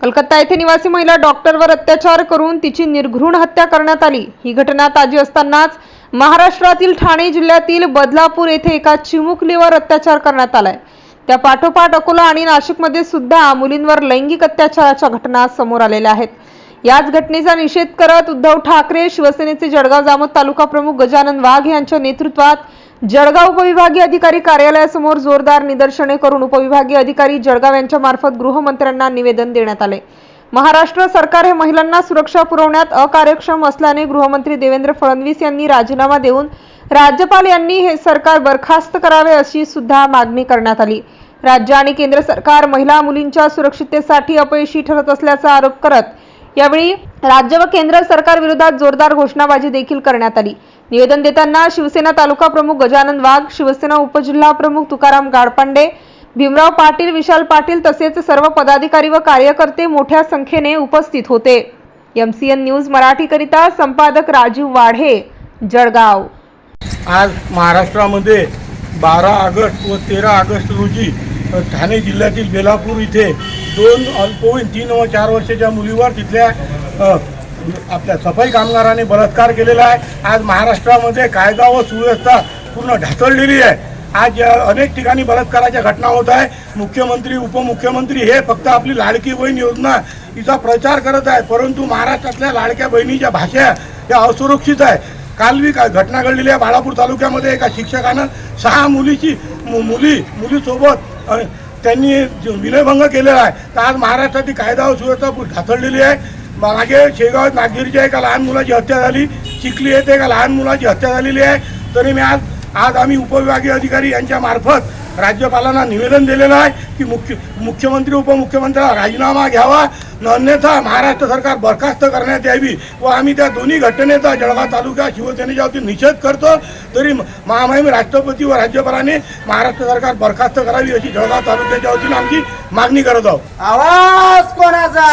कलकत्ता येथे निवासी महिला डॉक्टरवर अत्याचार करून तिची निर्घृण हत्या करण्यात आली. ही घटना ताजी असतानाच महाराष्ट्रातील ठाणे जिल्ह्यातील बदलापूर येथे एका चिमुकलीवर अत्याचार करण्यात आलाय. त्या पाठोपाठ अकोला आणि नाशिकमध्ये सुद्धा मुलींवर लैंगिक अत्याचाराच्या घटना समोर आलेल्या आहेत. याच घटनेचा निषेध करत उद्धव ठाकरे शिवसेनेचे जळगाव जामोद तालुका प्रमुख गजानन वाघ यांच्या नेतृत्वात जळगाव उपविभागीय अधिकारी कार्यालयासमोर जोरदार निदर्शने करून उपविभागीय अधिकारी जळगाव यांच्या मार्फत गृहमंत्र्यांना निवेदन देण्यात आले. महाराष्ट्र सरकार हे महिलांना सुरक्षा पुरवण्यात अकार्यक्षम असल्याने गृहमंत्री देवेंद्र फडणवीस यांनी राजीनामा देऊन राज्यपाल यांनी हे सरकार बरखास्त करावे अशी सुद्धा मागणी करण्यात आली. राज्य आणि केंद्र सरकार महिला मुलींच्या सुरक्षिततेसाठी अपयशी ठरत असल्याचा आरोप करत यावेळी राज्य व केंद्र सरकार विरोधात जोरदार घोषणाबाजी देखील करण्यात आली. निवेदन देताना शिवसेना तालुका प्रमुख गजानन वाघ शिवसेना उपजिल्हा प्रमुख तुकाराम गाडपांडे भीमराव पाटील विशाल पाटील तसेच सर्व पदाधिकारी व कार्यकर्ते मोठ्या संख्येने उपस्थित होते. एमसीएन न्यूज मराठीकरिता संपादक राजीव वाढे जळगाव. आज महाराष्ट्रामध्ये बारा ऑगस्ट व तेरा ऑगस्ट रोजी ठाणे जिल्ह्यातील बेलापूर इथे दोन अल्पवयीन तीन व चार वर्षाच्या मुलीवर तिथल्या आपल्या सफाई कामगारांनी बलात्कार केलेला आहे. आज महाराष्ट्रामध्ये कायदा व सुव्यवस्था पूर्ण ढासळलेली आहे. आज अनेक ठिकाणी बलात्काराच्या घटना होत आहे. मुख्यमंत्री उपमुख्यमंत्री हे फक्त आपली लाडकी बहीण योजना हिचा प्रचार करत आहे. परंतु महाराष्ट्रातल्या लाडक्या बहिणीच्या भाषा या असुरक्षित आहे. काल बी काय घटना घडलेली आहे बाळापूर तालुक्यामध्ये एका शिक्षकानं सहा मुलीची मु- मुली मुलीसोबत त्यांनी विनयभंग केलेला आहे. तर आज महाराष्ट्रातील कायदा व सुव्यवस्था ढासळलेली आहे. मागे शेगाव नागगिरीच्या एका लहान मुलाची हत्या झाली चिखली येथे एका लहान मुलाची हत्या झालेली आहे तरी मी आज आज आम्ही उपविभागीय अधिकारी यांच्या मार्फत राज्यपालांना निवेदन दिलेलं आहे की मुख्य मुख्यमंत्री उपमुख्यमंत्र्याला राजीनामा घ्यावा. न अन्यथा महाराष्ट्र सरकार बरखास्त करण्यात यावी व आम्ही त्या दोन्ही घटनेचा जळगाव तालुका शिवसेनेच्या वतीने निषेध करतो. तरी महामहिम राष्ट्रपती व राज्यपालाने महाराष्ट्र सरकार बरखास्त करावी अशी जळगाव तालुक्याच्या वतीने आमची मागणी करत आहोत. आवाज कोणाचा?